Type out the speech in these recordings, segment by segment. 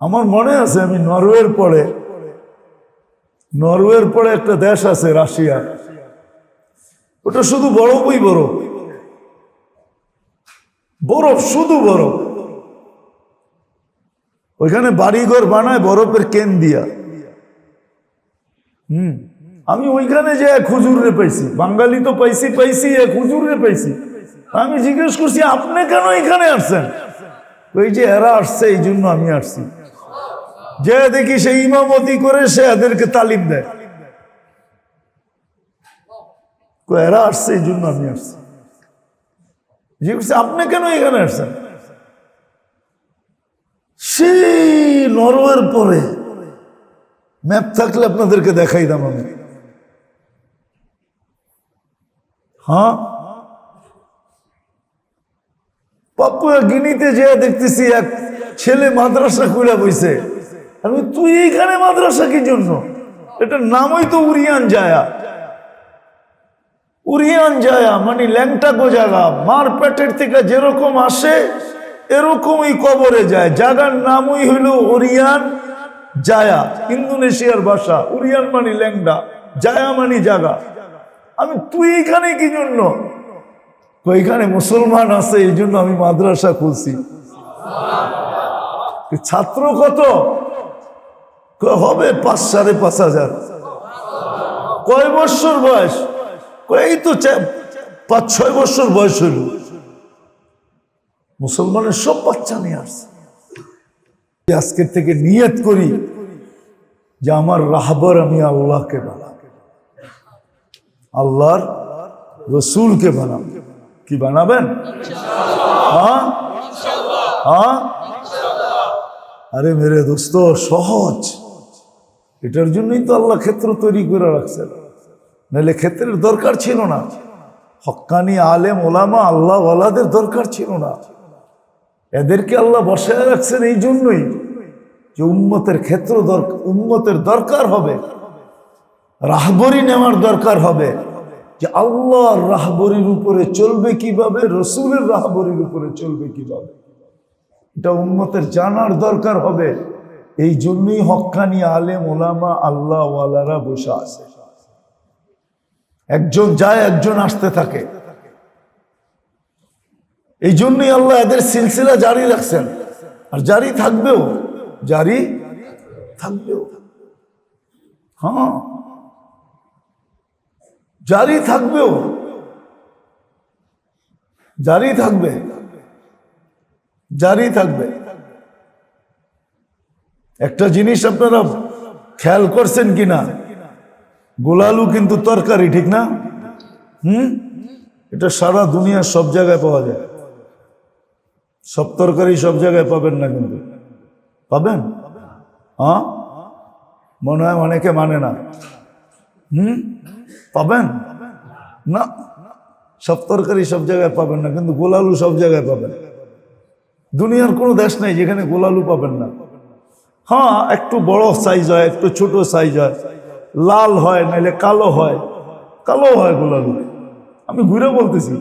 আমার মনে আছে আমি নরওয়ের পরে নরওয়ের পরে একটা দেশ আছে, রাশিয়া। ওটা শুধু বরফই বরফ। বরফ শুধু বরফ। ওইখানে বাড়িঘর বানায় বরফের কেন দিয়া। হুম। আমি ওইখানে যে এক হুজুরে পাইছি, বাঙালি তো পাইছি পাইছি, এক হুজুরে পাইছি। আমি জিজ্ঞেস করছি, আপনি কেন এখানে আসছেন? ওই যে এরা আসছে, এই জন্য আমি আসছি। যে দেখি সে ইমামতি করে সে এদেরকে তালিম দেয়। এরা আসছে এই জন্য আমি আসছি। করছি, আপনি কেন এখানে আসছেন? সেই নরওয়ের পরে ম্যাপ থাকলে আপনাদেরকে দেখাইতাম আমি। হ্যাঁ? পাপুয়া গিনিতে যে দেখতেছি এক ছেলে মাদ্রাসা খুলে বইছে। আমি তুই এইখানে মাদ্রাসা কি জন্য? এটার নামই তো উরিয়ান জায়া। উরিয়ান জায়া মানে ল্যাংটাকো জায়গা মার পেটের থেকে যেরকম আসে, এরকমই কবরে যায়। জায়গার নামই হইল ওরিয়ান জায়া, ইন্দোনেশিয়ার ভাষা। উরিয়ান মানে ল্যাংডা জায়া মানে জাগা। আমি তুই এখানে কি জন্য? ওইখানে মুসলমান আছে, এই জন্য আমি মাদ্রাসা খুলছি। ছাত্র কত? হবে পাঁচ সাড়ে পাঁচ হাজার। কয় বছর বয়স? এই তো পাঁচ ছয় বছর বয়স হইল। মুসলমানের সব বাচ্চা নিয়ে আসছে। আজকের থেকে নিয়ত করি যে আমার রাহবর আমি আল্লাহকে বানাবো। আল্লাহর রসুলকে বানাবো। কি বানাবেন? হ্যাঁ? হ্যাঁ? আরে মেরে দোস্ত, সহজ। এটার জন্যই তো আল্লাহ ক্ষেত্র তৈরি করে রাখছেন। নাহলে ক্ষেত্রের দরকার ছিল না। হক্কানি আলেম, ওলামা, আল্লাহ ওয়ালাদের দরকার ছিল না। এদেরকে আল্লাহ বসায় রাখছেন এই জন্যই যে উম্মতের ক্ষেত্র উম্মতের দরকার হবে। রাহবরি নেওয়ার দরকার হবে। যে আল্লাহর রাহবরির উপরে চলবে কীভাবে, রসুলের রাহবরির উপরে চলবে কীভাবে। এটা উম্মতের জানার দরকার হবে। এই জন্যই হক্কানি আলেম, ওলামা আল্লাহ ওয়ালারা বসে আছে। একজন যায়, একজন আসতে থাকে। এই জন্যই আল্লাহ এদের সিলসিলা জারি রাখছেন। আর জারি থাকবেও জারি থাকবেও। হ্যাঁ জারি থাকবেও, জারি থাকবে জারি থাকবে। একটা জিনিস আপনারা খেয়াল করছেন কিনা? গোলালু কিন্তু তরকারি, ঠিক না? হুম? এটা সারা দুনিয়ার সব জায়গায় পাওয়া যায়। সব তরকারি সব জায়গায় পাবেন না কিন্তু। পাবেন? হ্যাঁ? মনে হয় অনেকে মানে না। হুম? পাবেন? না। সব তরকারি সব জায়গায় পাবেন না, কিন্তু গোলালু সব জায়গায় পাবেন। দুনিয়ার কোনো দেশ নেই যেখানে গোলালু পাবেন না। হ্যাঁ একটু বড় সাইজ হয়, একটু ছোট সাইজ হয়। লাল হয়, নাইলে কালো হয়। কালো হয় গোলালু আমি ঘুরে বলতেছি।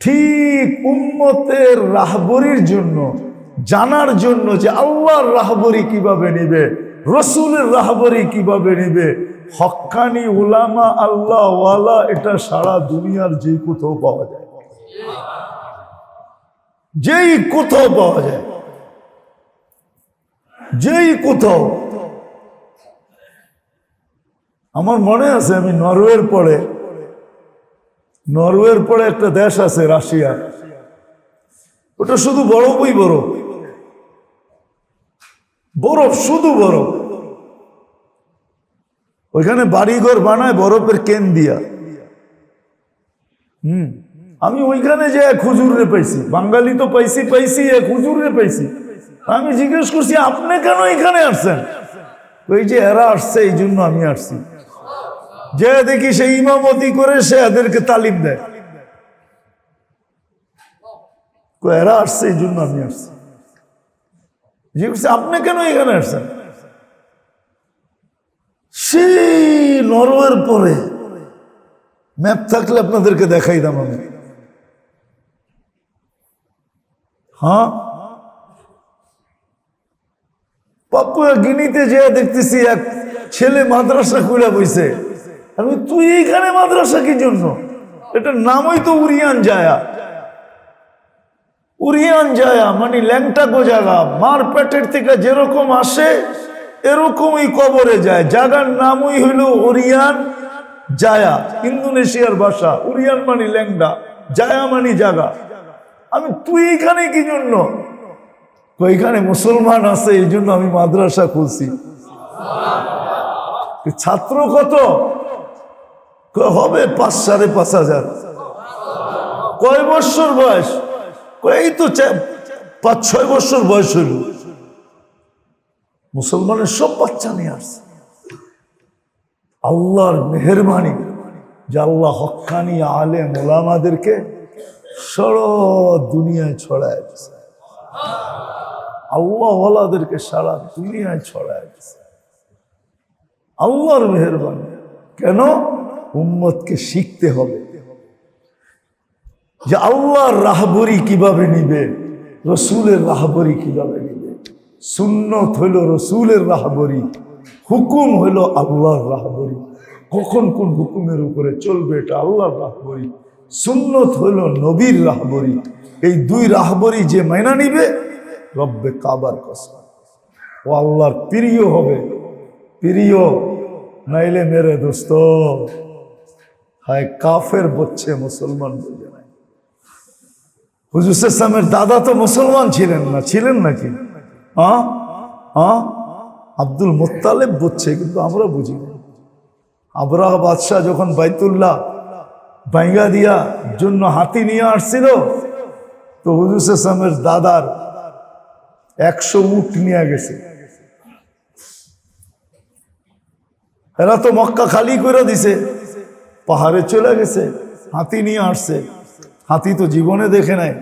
ঠিক উম্মতের রাহবরির জন্য, জানার জন্য যে আল্লাহর রাহবরি কীভাবে নিবে, রসুলের রাহবরি কীভাবে নিবে হক্কানি উলামা আল্লাহ এটা সারা দুনিয়ার যে কোথাও পাওয়া যায়। যেই কোথাও পাওয়া যায়। যেই কোথাও। আমার মনে আছে, আমি নরওয়ের পরে নরওয়ের পরে একটা দেশ আছে, রাশিয়া। ওটা শুধু বরফই বরফ। বরফ শুধু বরফ। ওইখানে বাড়িঘর বানায়, বরফের কেন দিয়া। হুম। আমি ওইখানে যে এক হুজুরে পাইছি। বাঙালি তো পাইছি পাইছি, এক হুজুরে পাইছি। আমি জিজ্ঞেস করছি, আপনি কেন এখানে আসছেন? ওই যে, এরা আসছে, এই জন্য আমি আসছি। যে দেখি সে ইমামতি করে সে এদেরকে তালিম দেয়। এরা আসছে, এই জন্য আমি আসছি। জিজ্ঞেস আপনি কেন এখানে আসছেন? সেই নরওয়ের পরে ম্যাপ থাকলে আপনাদেরকে দেখাই দাম আমি। হ্যাঁ? পাপুয়া গিনিতে যে দেখতেছি এক ছেলে মাদ্রাসা খুলে বইছে। আমি, তুই এইখানে মাদ্রাসা কি জন্য? এটার নামই তো উরিয়ান জায়া। উরিয়ান জায়া মানে ল্যাংটা গোজাগা মার পেটের থেকে যেরকম আসে, এরকমই কবরে যায়। জাগার নামই হইল ওরিয়ান জায়া, ইন্দোনেশিয়ার ভাষা। উরিয়ান মানে ল্যাংডা জায়া মানে জাগা। আমি, তুই এখানে কি জন্য? ওইখানে মুসলমান আছে, এই জন্য আমি মাদ্রাসা খুলছি। ছাত্র কত? হবে পাঁচ, সাড়ে পাঁচ হাজার। কয় বছর বয়স? এই তো পাঁচ, ছয় বছর বয়স হইল। মুসলমানের সব বাচ্চা নিয়ে আসছে। আল্লাহর মেহরবানি যে আল্লাহ হক্কানি আলে মোলামাদেরকে সর দুনিয়ায় ছড়ায় দিছে আল্লাহ ওয়ালাদেরকে সারা দুনিয়ায় ছড়ায় দিছে। আল্লাহর মেহরবানি। কেন? উম্মতকে শিখতে হবে। যে আল্লাহর রাহবরি কীভাবে নিবে, রসুলের রাহবরি কীভাবে নিবে? সুন্নত হইল রসুলের রাহবরি, হুকুম হইল আল্লাহর রাহবরি। কখন কোন হুকুমের উপরে চলবে এটা আল্লাহর রাহবরি। সুন্নত হইল নবীর রাহবরি। এই দুই রাহবরি যে মাইনা নিবে রব্বে কাবার কসম। ও আল্লাহর প্রিয় হবে। প্রিয়, নাইলে মেরে দোস্ত। হায়, কাফের বচ্ছে মুসলমান বুঝে নাই হুজুর ইসলামের দাদা তো মুসলমান ছিলেন না। ছিলেন নাকি? হ্যাঁ হ্যাঁ আব্দুল মোত্তালেব বুঝছে কিন্তু আমরা বুঝি না। আবরাহ বাদশাহ যখন বাইতুল্লাহ বাইঙ্গা দিয়া জন্য হাতি নিয়ে আসছিল, তো হুজুর ইসলামের দাদার একশো উট নিয়ে গেছে। এরা তো মক্কা খালি করে দিছে। পাহাড়ে চলে গেছে, হাতি নিয়ে আসছে। হাতি তো জীবনে দেখে নাই।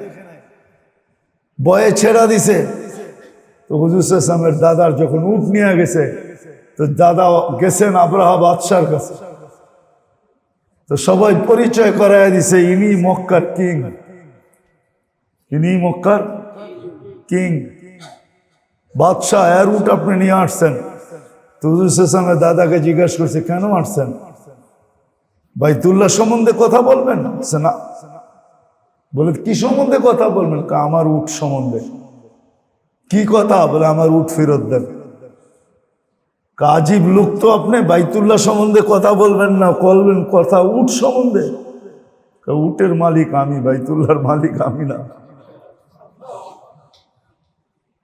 বয়ে ছেড়া দিছে। তো হুজুর ইসলামের দাদার যখন উঠ নিয়ে গেছে, তো দাদা গেছেন আব্রাহা বাদশার কাছে। তো সবাই পরিচয় করায় দিছে ইনি মক্কার কিং। ইনি মক্কার কিং। বাদশাহ এর উঠ আপনি নিয়ে আসছেন। তো হুজুর দাদাকে জিজ্ঞাসা করছে, কেন আসছেন? বাইতুল্লাহ সম্বন্ধে কথা বলবেন? না। বলে, কি সম্বন্ধে কথা বলবেন? আমার উঠ সম্বন্ধে। কি কথা? বলে, আমার উঠ ফেরত দেন। কাজীব লোক তো আপনি, বাইতুল্লাহ সম্বন্ধে কথা বলবেন না, বলবেন কথা উঠ সম্বন্ধে। উটের মালিক আমি, বাইতুল্লাহর মালিক আমি না।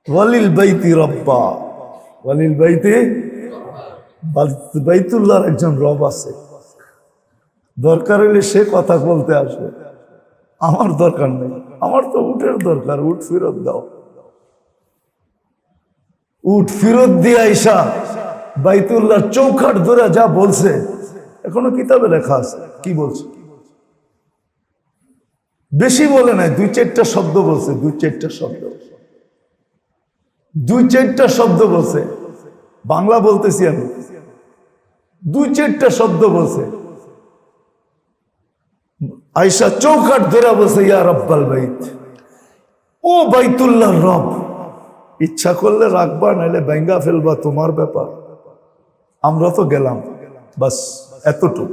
ওয়ালিল ওয়ালিল বাইতি বাই- বাইতুল্লাহর একজন রব আছে। দরকার হলে সে কথা বলতে আসবে। আমার দরকার নেই। আমার তো উঠের দরকার উঠ ফেরত দাও। উট ফেরত দিয়ে আইসা বাইতুল্লাহ চৌখাট ধরে যা বলছে, এখনও কিতাবে লেখা আছে। কি বলছে? বেশি বলে নাই, দুই চারটা শব্দ বলছে, দুই চারটা শব্দ। দুই চারটা শব্দ বলছে। বাংলা বলতেছি আমি। দুই চারটা শব্দ বলছে। আয়সা চৌকাট ধরে বসে ইয়া রব্বাল বাইত। ও বাইতুল্লাহ রব, ইচ্ছা করলে রাখবা নাহলে ব্যাঙ্গা ফেলবা, তোমার ব্যাপার। আমরা তো গেলাম, বাস এতটুকু।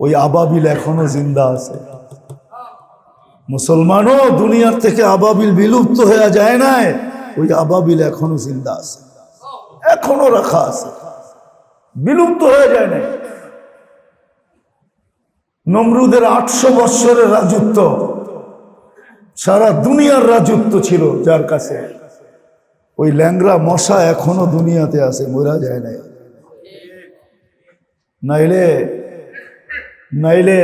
ওই আবাবিল এখনও জিন্দা আছে। মুসলমানও দুনিয়ার থেকে আবাবিল বিলুপ্ত হয়ে যায় নাই। ওই আবাবিল এখনও জিন্দা আছে। এখনও রাখা আছে। বিলুপ্ত হয়ে যায় নাই। নমরুদের আটশো বৎসরের রাজত্ব, সারা দুনিয়ার রাজত্ব ছিল যার কাছে। ওই ল্যাংরা মশা এখনও দুনিয়াতে আছে, মরা যায় নাই। নাইলে নাইলে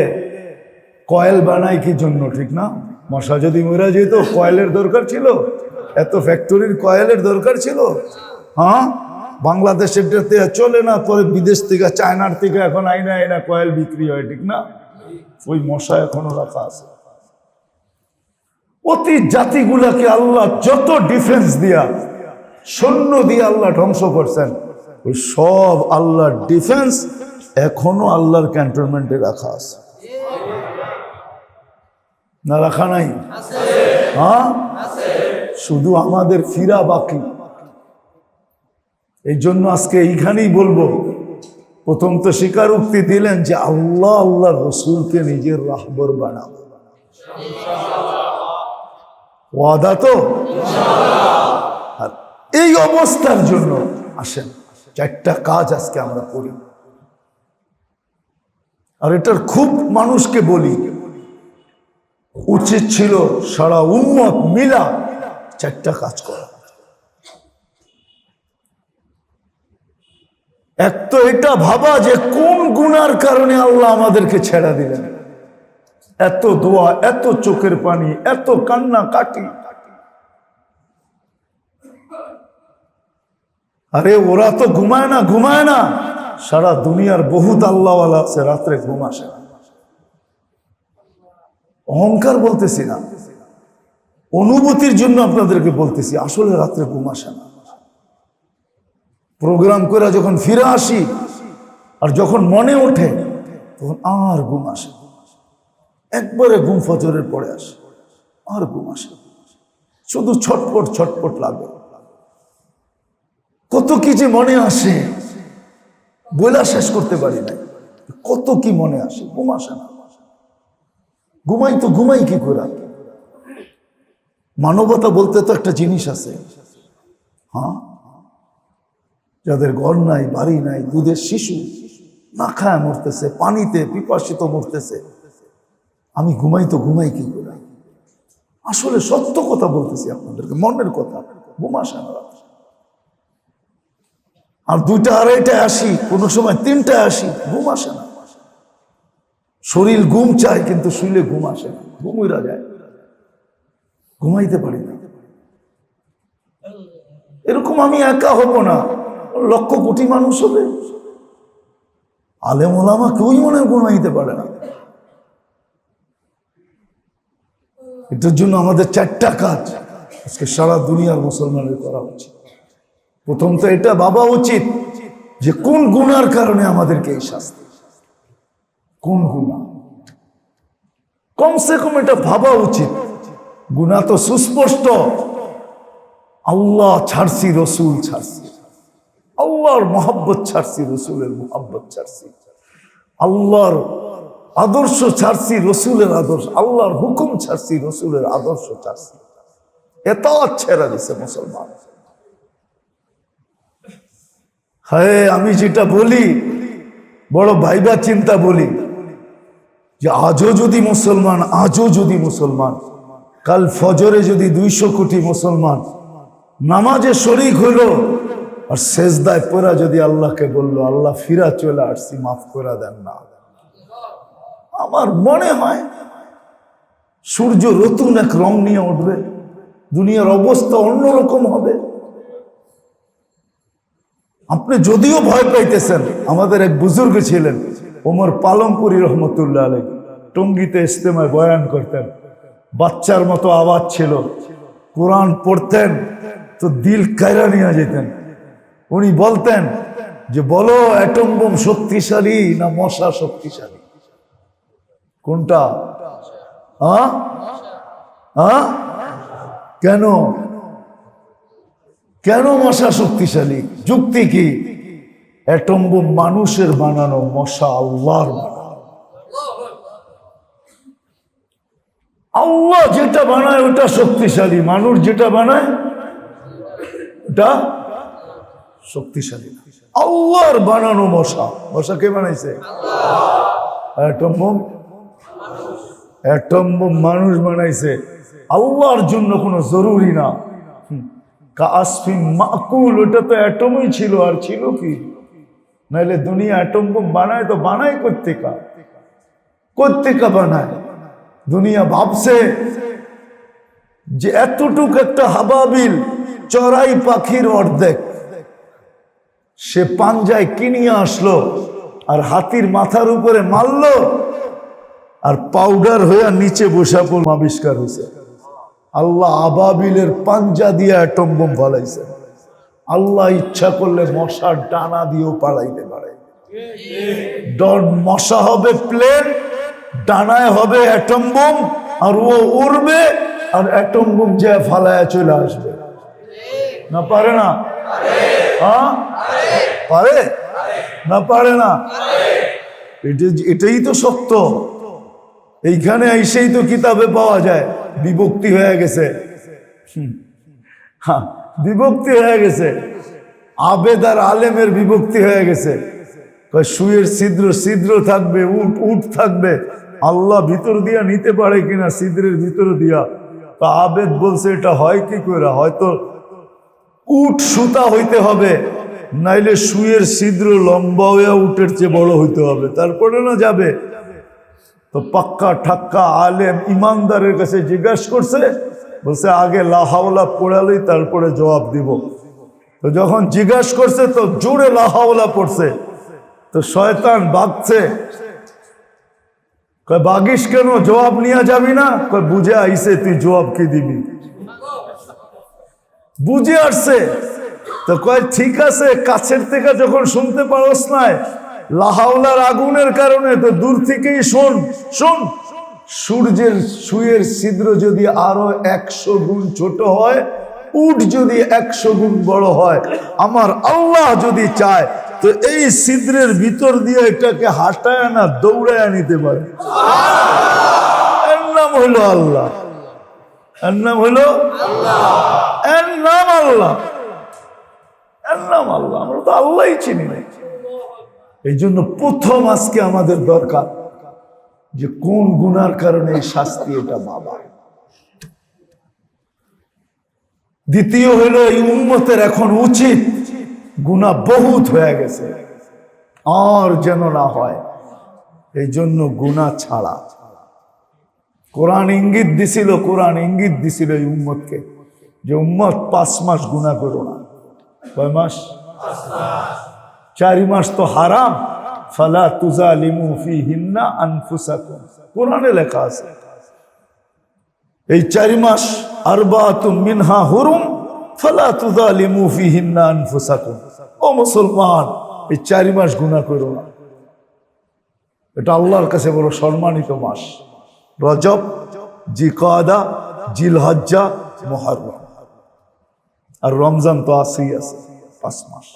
কয়েল বানায় কি জন্য, ঠিক না? মশা যদি মরা যেত, কয়েলের দরকার ছিল। এত ফ্যাক্টরির কয়েলের দরকার ছিল? হ্যাঁ? বাংলাদেশের চলে না পরে বিদেশ থেকে চায়নার থেকে এখন আইনা আইনা কয়েল বিক্রি হয় ঠিক না? ওই মশা এখনও রাখা আছে। অতি জাতিগুলাকে আল্লাহ যত ডিফেন্স দিয়া সৈন্য দিয়ে আল্লাহ ধ্বংস করছেন ওই সব আল্লাহর ডিফেন্স এখনও আল্লাহর ক্যান্টনমেন্টে রাখা আছে। না রাখা নাই? হ্যাঁ? শুধু আমাদের ফিরা বাকি। এই জন্য আজকে এইখানেই বলব, প্রথম তো স্বীকারোক্তি দিলেন যে আল্লাহ আল্লাহ রসুলকে নিজের রাহবর বানাবো ওয়াদা তো? আর এই অবস্থার জন্য আসেন, চারটা কাজ আজকে আমরা করি। আর এটার খুব মানুষকে বলি, উচিত ছিল সারা উন্মত মিলা চারটা কাজ করা। এক তো এটা ভাবা যে কোন গুনার কারণে আল্লাহ আমাদেরকে ছেড়া দিলেন। এত দোয়া, এত চোখের পানি, এত কান্না কাটি। আরে ওরা তো ঘুমায় না ঘুমায় না। সারা দুনিয়ার বহুত আল্লাহওয়ালা আছে, রাত্রে ঘুম আসে অহংকার বলতেছি না। অনুভূতির জন্য আপনাদেরকে বলতেছি, আসলে রাত্রে ঘুম আসে না। প্রোগ্রাম করে যখন ফিরে আসি, আর যখন মনে ওঠে, তখন আর ঘুম আসে একবারে ঘুম ফজরের পরে আসে, আর ঘুম আসে শুধু ছটপট ছটপট লাগে। কত কি যে মনে আসে বলা শেষ করতে পারি নাই। কত কি মনে আসে, ঘুম আসে না। ঘুমাই তো ঘুমাই কি করে? মানবতা বলতে তো একটা জিনিস আছে। হ্যাঁ? যাদের ঘর নাই, বাড়ি নাই, দুধের শিশু, না খায় মরতেছে, পানিতে পিপাসিত মরতেছে। আমি ঘুমাই তো ঘুমাই কি করে? আসলে সত্য কথা বলতেছি আপনাদেরকে, মনের কথা। ঘুম আসে আর দুইটা আড়াইটায় আসি, কোনো সময় তিনটায় আসি, ঘুম আসে না। শরীর ঘুম চায়, কিন্তু শুইলে ঘুম আসে না, ঘুম যায়। ঘুমাইতে পারি না। এরকম আমি একা হব না। লক্ষ কোটি মানুষ হবে। আলেম ওলামা কেউই মনে ঘুমাইতে পারে না। এটার জন্য আমাদের চারটা কাজ আজকে সারা দুনিয়ার মুসলমানের করা উচিত। প্রথম তো এটা ভাবা উচিত যে কোন গুণার কারণে আমাদেরকে এই শাস্তি? কোন গুণা কমসে কম এটা ভাবা উচিত। গুণা তো সুস্পষ্ট। আল্লাহ ছাড়ছি, রসুল ছাড়ছি। আল্লাহর মোহাব্বত ছাড়ছি, রসুলের মোহাব্বত ছাড়ছি। আল্লাহর আদর্শ ছাড়ছি, রসুলের আদর্শ। আল্লাহর হুকুম ছাড়ছি, রসুলের আদর্শ ছাড়ছি। এত ছেড়া দিছে মুসলমান। হ্যাঁ আমি যেটা বলি, বড় ভাইবা চিন্তা বলি, যে আজও যদি মুসলমান, আজও যদি মুসলমান কাল ফজরে যদি দুইশো কোটি মুসলমান নামাজে শরিক হইল আর শেষদায় পড়া যদি আল্লাহকে বলল, আল্লাহ, ফিরা চলে আসছি, মাফ করে দেন না। আমার মনে হয় সূর্য নতুন এক রং নিয়ে উঠবে, দুনিয়ার অবস্থা অন্যরকম হবে। আপনি যদিও ভয় পাইতেছেন, আমাদের এক বুজুর্গ ছিলেন, ওমর পালমপুরি রহমতুল্লাহ আলী টঙ্গিতে ইস্তেমায় বয়ান করতেন। বাচ্চার মতো আওয়াজ ছিল। কোরআন পড়তেন, তো দিল কায়রা নিয়ে যেতেন। উনি বলতেন যে, বলো, অ্যাটম বোম শক্তিশালী না মশা শক্তিশালী? কোনটা? কেন? কেন মশা শক্তিশালী? যুক্তি কি? অ্যাটম বোম মানুষের বানানো মশা আল্লাহর বানানো। আল্লাহ যেটা বানায় ওটা শক্তিশালী। মানুষ যেটা বানায় ওটা শক্তিশালী। আল্লাহর বানানো মশা। মশা কে বানাইছে? মানুষ বানাইছে। আল্লাহর জন্য কোনো জরুরি না। হুম। কাসফিন মাকুল, ওটা তো অ্যাটমই ছিল, আর ছিল কি? নাহলে দুনিয়া অ্যাটম বোম বানায় তো বানায় কোত্তেকা। কোত্তেকা বানায়। দুনিয়া ভাবছে যে এতটুক একটা হাবাবিল চড়াই পাখির অর্ধেক। সে পাঞ্জায় কিনিয়ে আসলো আর হাতির মাথার উপরে মারলো আর পাউডার হয়ে নিচে বসা পড়ল। আবিষ্কার হয়েছে। আল্লাহ আবাবিলের পাঞ্জা দিয়ে অ্যাটম বোম ফলাইছে। আল্লাহ ইচ্ছা করলে মশার ডানা দিয়েও পালাইতে পারে। ডন মশা হবে প্লেন ডানায় হবে অ্যাটম বোম আর ও উড়বে আর অ্যাটম বোম যে ফালায় চলে আসবে। না পারে না? হ্যাঁ? পারে? না পারে না? এটা এটাই তো সত্য। এইখানে এসেই তো কিতাবে পাওয়া যায় বিভক্তি হয়ে গেছে। হ্যাঁ, বিভক্তি হয়ে গেছে। আবেদ আর আলেমের বিভক্তি হয়ে গেছে। শুয়ের ছিদ্র ছিদ্র থাকবে উট উট থাকবে। আল্লাহ ভিতর দিয়া নিতে পারে কিনা ছিদ্রের ভিতর দিয়া। তা আবেদ বলছে, এটা হয় কি করে হয়তো উট সুতা হইতে হবে, নাইলে সুয়ের ছিদ্র লম্বা হয়ে উটের চেয়ে বড় হইতে হবে। তারপরে না যাবে। তো পাক্কা ঠাক্কা আলেম ইমানদারের কাছে জিজ্ঞাসা করছে, বলছে, আগে লাহাওলা পড়ালেই তারপরে জবাব দিব। তো যখন জিজ্ঞাসা করছে, তো জোরে লাহাওলা পড়ছে। তো শয়তান বাগছে কয়, বাগিস কেন? জবাব নিয়ে যাবি না? কয়, বুঝে আইসে তুই জবাব কি দিবি? বুঝে আসছে। তো কয়, ঠিক আছে, কাছের থেকে যখন শুনতে পারস নাই, লাহাওলার আগুনের কারণে তো দূর থেকেই শোন শোন, সূর্যের, সুয়ের ছিদ্র যদি আরও একশো গুণ ছোট হয়, উট যদি একশো গুণ বড় হয়, আমার আল্লাহ যদি চায় তো এই ছিদ্রের ভিতর দিয়ে এটাকে হাঁটায় না, দৌড়ায় নিতে পারে। এর নাম হইল আল্লাহ। এর নাম হইল এর নাম আল্লাহ। এর নাম আল্লাহ। আমরা তো আল্লাহই চিনি না। এই জন্য প্রথম আজকে আমাদের দরকার যে কোন গুনার কারণে এই শাস্তি এটা বাবা। দ্বিতীয় হলো এই উন্মতের এখন উচিত গুণা বহুত হয়ে গেছে। আর যেন না হয়। এই জন্য গুণা ছাড়া। কোরআন ইঙ্গিত দিছিল, কোরআন ইঙ্গিত দিছিল এই উম্মতকে যে উম্মত পাঁচ মাস গুণা করো না। কয় মাস? চারি মাস তো হারাম। ফালা তুজা লিমু ফি হিন্না আনফুসাকুম। কোরআনে লেখা আছে। এই চারি মাস আরবাতুম মিনহা হুরুম ফালা তুজা লিমু ফি হিন্না আনফুসাকুম। ও মুসলমান, এই চারি মাস গুণা করো না। এটা আল্লাহর কাছে বড় সম্মানিত মাস। রজব, জিকাদা, জিলহজ্জা মহরম আর রমজান তো আসেই আছে, পাঁচ মাস।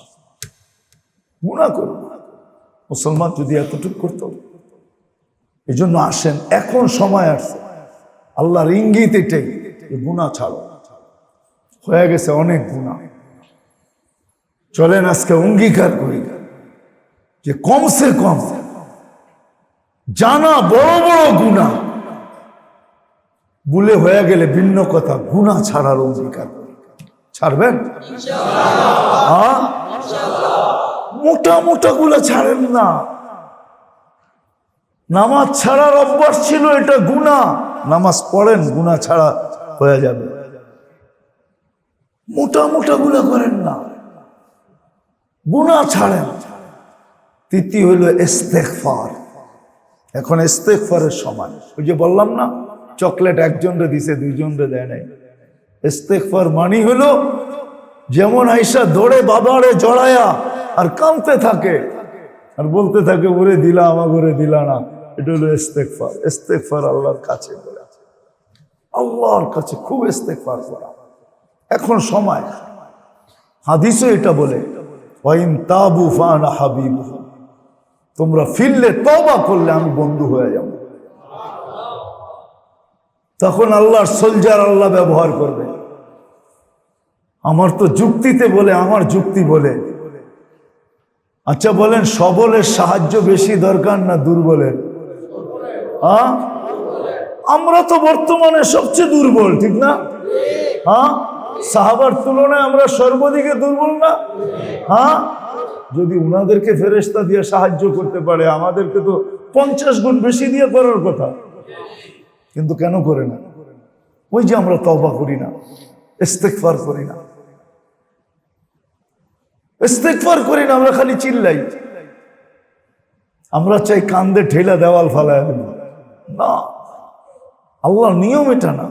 গুণা করো মুসলমান যদি এতটুকু করতো এই জন্য আসেন, এখন সময় আসছে। আল্লাহর ইঙ্গিত এটাই গুণা ছাড়ো। হয়ে গেছে অনেক গুণা চলেন আজকে অঙ্গীকার করি। যে কমসে কম, জানা বড় বড় গুণা ভুলে হয়ে গেলে ভিন্ন কথা গুণা ছাড়ার অঙ্গীকার ছাড়বেন? মোটা মোটা গুলো ছাড়েন না। নামাজ ছাড়ার অভ্যাস ছিল, এটা গুণা নামাজ পড়েন গুণা ছাড়া হয়ে যাবে। মোটা মোটা গুলা করেন না। গুণা ছাড়েন। তৃতীয় হইল ইস্তেকফার এখন ইস্তেকফারের সময় ওই যে বললাম না, চকলেট একজনরে দিছে, দুইজনরে দেয় নাই। ইস্তেকফার মানি হলো, যেমন আইসা দৌড়ে বাবারে জড়ায়া আর কাঁদতে থাকে, আর বলতে থাকে, ওরে দিলা আমা করে দিলা না। এটা হলো ইস্তেকফার ইস্তেকফার আল্লাহর কাছে বলে আল্লাহর কাছে খুব ইস্তেকফার করা। এখন সময়। হাদিসও এটা বলে হাবিব তোমরা ফিরলে তবা করলে আমি বন্ধু হয়ে যাব। তখন আল্লাহর সোলজার আল্লাহ ব্যবহার করবে। আমার তো যুক্তিতে বলে, আমার যুক্তি বলে। আচ্ছা বলেন, সবলের সাহায্য বেশি দরকার না দুর্বলের? হ্যাঁ? আমরা তো বর্তমানে সবচেয়ে দুর্বল, ঠিক না? হ্যাঁ? সাহাবার তুলনায় আমরা সর্বদিকে দুর্বল না? হ্যাঁ? যদি উনাদেরকে ফেরেস্তা দিয়ে সাহায্য করতে পারে, আমাদেরকে তো পঞ্চাশ গুণ বেশি দিয়ে করার কথা। কিন্তু কেন করে না? ওই যে আমরা তবা করি না ইস্তেকফার করি না। ইস্তেকফার করি না, আমরা খালি চিল্লাই। আমরা চাই কান্দে ঠেলা দেওয়াল ফালায় না। আল্লাহ নিয়ম এটা না।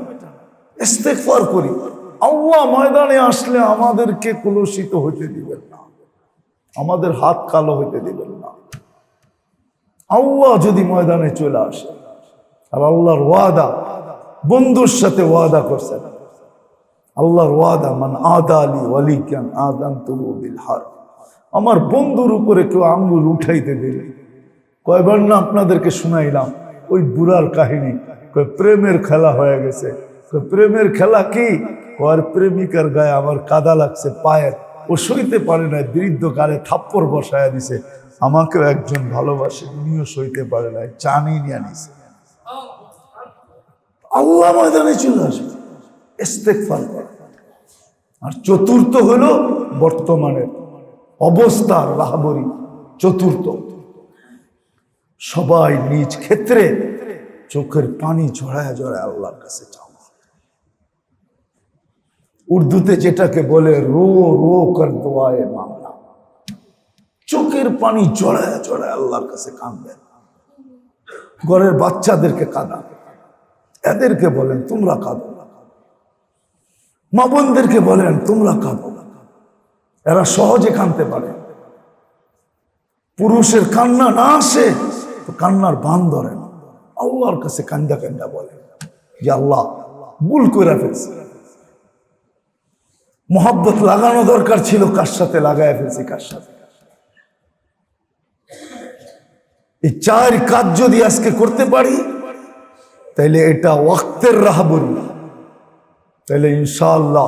ইস্তেকফার করি। আল্লাহ ময়দানে আসলে আমাদেরকে কলুষিত হতে দিবেন না। আমাদের হাত কালো হইতে দিবেন না। আল্লাহ যদি ময়দানে চলে আসে, আর আল্লাহর ওয়াদা, বন্ধুর সাথে ওয়াদা করছেন, আল্লাহর ওয়াদা, মান আদা আলী ওয়ালিকান আদান তুলু বিল হার আমার বন্ধুর উপরে কেউ আঙ্গুল উঠাইতে দিলে। কয়বার না আপনাদেরকে শুনাইলাম, ওই বুড়ার কাহিনী প্রেমের খেলা হয়ে গেছে। প্রেমের খেলা কি? কয় প্রেমিকার গায়ে আমার কাদা লাগছে, পায়ের। ও সইতে পারে না বৃদ্ধ গালে থাপ্পড় বসায় দিছে। আমাকেও একজন ভালোবাসে, উনিও সইতে পারে না জানি নিয়ে নিছে। আল্লাহ ময়দানে চলে আসবে ইস্তেকফার করে। আর চতুর্থ হল বর্তমানের অবস্থার রাহাবরি চতুর্থ। সবাই নিজ ক্ষেত্রে চোখের পানি ঝরায় ঝরায় আল্লাহর কাছে চাওয়া উর্দুতে যেটাকে বলে রো রো কর দোয়ায় মামলা। চোখের পানি জড়ায় জড়ায় আল্লাহর কাছে কাঁদবেন ঘরের বাচ্চাদেরকে কাঁদা এদেরকে বলেন, তোমরা কাঁদো মা বোনদেরকে বলেন, তোমরা কাঁদো এরা সহজে কাঁদতে পারে। পুরুষের কান্না না আসে, তো কান্নার বান ধরে না। আল্লাহর কাছে কান্দা কান্দা বলে যে, আল্লাহ, ভুল করে ফেলছে। মোহাব্বত লাগানো দরকার ছিল, কার সাথে লাগায় ফেলছি, কার সাথে? এই চার কাজ যদি আজকে করতে পারি, তাইলে এটা ওয়াক্তের রাহাবরি তাইলে ইনশাআল্লাহ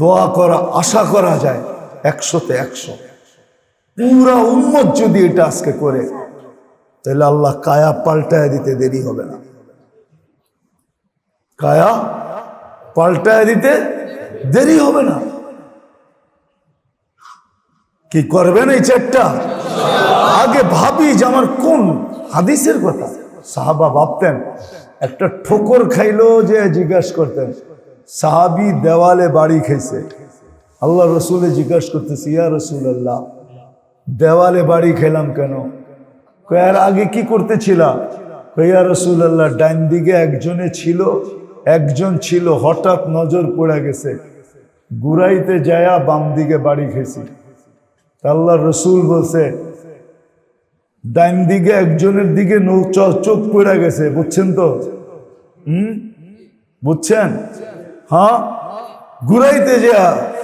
দোয়া করা, আশা করা যায় একশোতে একশো। পুরা উন্মত যদি এটা আজকে করে তাহলে আল্লাহ কায়া পাল্টায় দিতে দেরি হবে না। কায়া পাল্টায় দিতে দেরি হবে না। কি করবেন এই চারটা আগে ভাবি যে আমার কোন হাদিসের কথা। সাহাবা ভাবতেন, একটা ঠোকর খাইলো যে জিজ্ঞাসা করতেন, সাহাবি দেওয়ালে বাড়ি খেয়েছে আল্লাহ রসুলে জিজ্ঞাসা করতেছি, ইয়া রসুল আল্লাহ দেওয়ালে বাড়ি খেলাম কেন? কয়ার আগে কি করতেছিলা কয়া রসুল আল্লাহ ডাইন দিকে একজনে ছিল একজন ছিল, হঠাৎ নজর পড়ে গেছে। গুড়াইতে যায়া বাম দিকে বাড়ি খেয়েছি। আল্লাহ রসুল বলছে ডাইন দিকে একজনের দিকে চোখ পড়ে গেছে, বুঝছেন তো? হুম? বুঝছেন? হ্যাঁ? ঘুরাইতে যা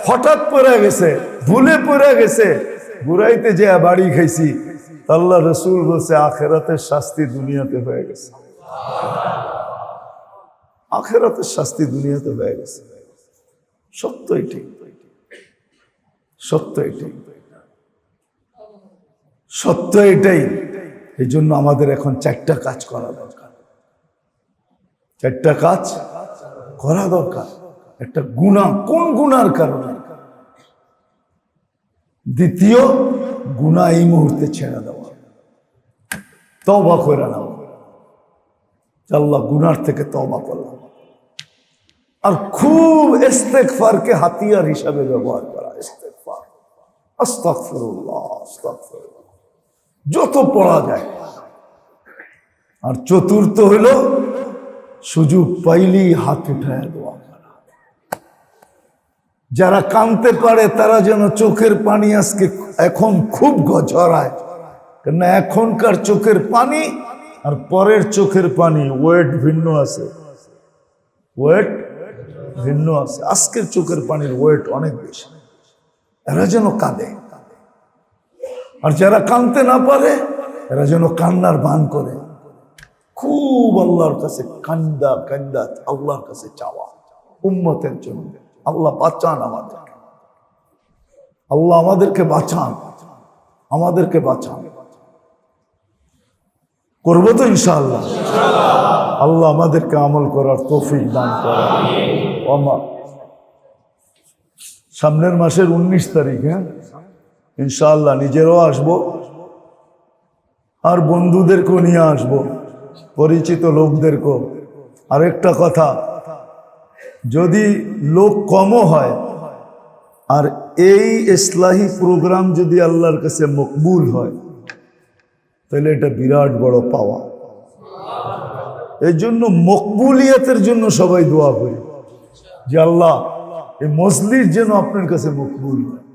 হঠাৎ পড়ে গেছে, ভুলে পড়ে গেছে ঘুরাইতে যা বাড়ি খাইছি। আল্লাহ রসুল বলছে, আখেরাতের শাস্তি দুনিয়াতে হয়ে গেছে। আখেরাতের শাস্তি দুনিয়াতে হয়ে গেছে। সত্য এটি সত্য এটি সত্য এটাই। এই জন্য আমাদের এখন চারটা কাজ করা দরকার। চারটা কাজ করা দরকার। একটা গুণা, কোন গুনার কারণে? দ্বিতীয়, গুণা এই মুহূর্তে ছেড়ে দেওয়া। তবা করে নাও। আল্লাহ গুনার থেকে তবা করলাম আর খুব ইস্তেকফারকে হাতিয়ার হিসাবে ব্যবহার করা ইস্তেকফার যত পড়া যায়। আর চতুর্থ হলো সুযোগ পাইলেই হাত উঠায় করা। যারা কানতে পারে, তারা যেন চোখের পানি আজকে এখন খুব ঝরায় কেন এখনকার চোখের পানি আর পরের চোখের পানি, ওয়েট ভিন্ন আছে। ওয়েট ভিন্ন আছে। আজকের চোখের পানির ওয়েট অনেক বেশি। এরা যেন কাঁদে। আর যারা কাঁদতে না পারে, এরা যেন কান্নার বান করে। খুব আল্লাহর কাছে কান্দা কান্দা, আল্লাহর কাছে চাওয়া। উম্মতের জন্য। আল্লাহ বাঁচান আমাদেরকে আল্লাহ আমাদেরকে বাঁচান। আমাদেরকে বাঁচান। করব তো ইনশাআল্লাহ। আল্লাহ আমাদেরকে আমল করার তৌফিক দান করা সামনের মাসের উনিশ তারিখ হ্যাঁ? ইনশাআল্লাহ নিজেরও আসব, আর বন্ধুদেরকেও নিয়ে আসব, পরিচিত লোকদেরকেও। আরেকটা কথা, যদি লোক কমও হয়, আর এই ইসলাহি প্রোগ্রাম যদি আল্লাহর কাছে মকবুল হয়, তাহলে এটা বিরাট বড় পাওয়া। এই জন্য মকবুলিয়াতের জন্য সবাই দোয়া করি। যে আল্লাহ এই মজলিস যেন আপনার কাছে মকবুল হয়।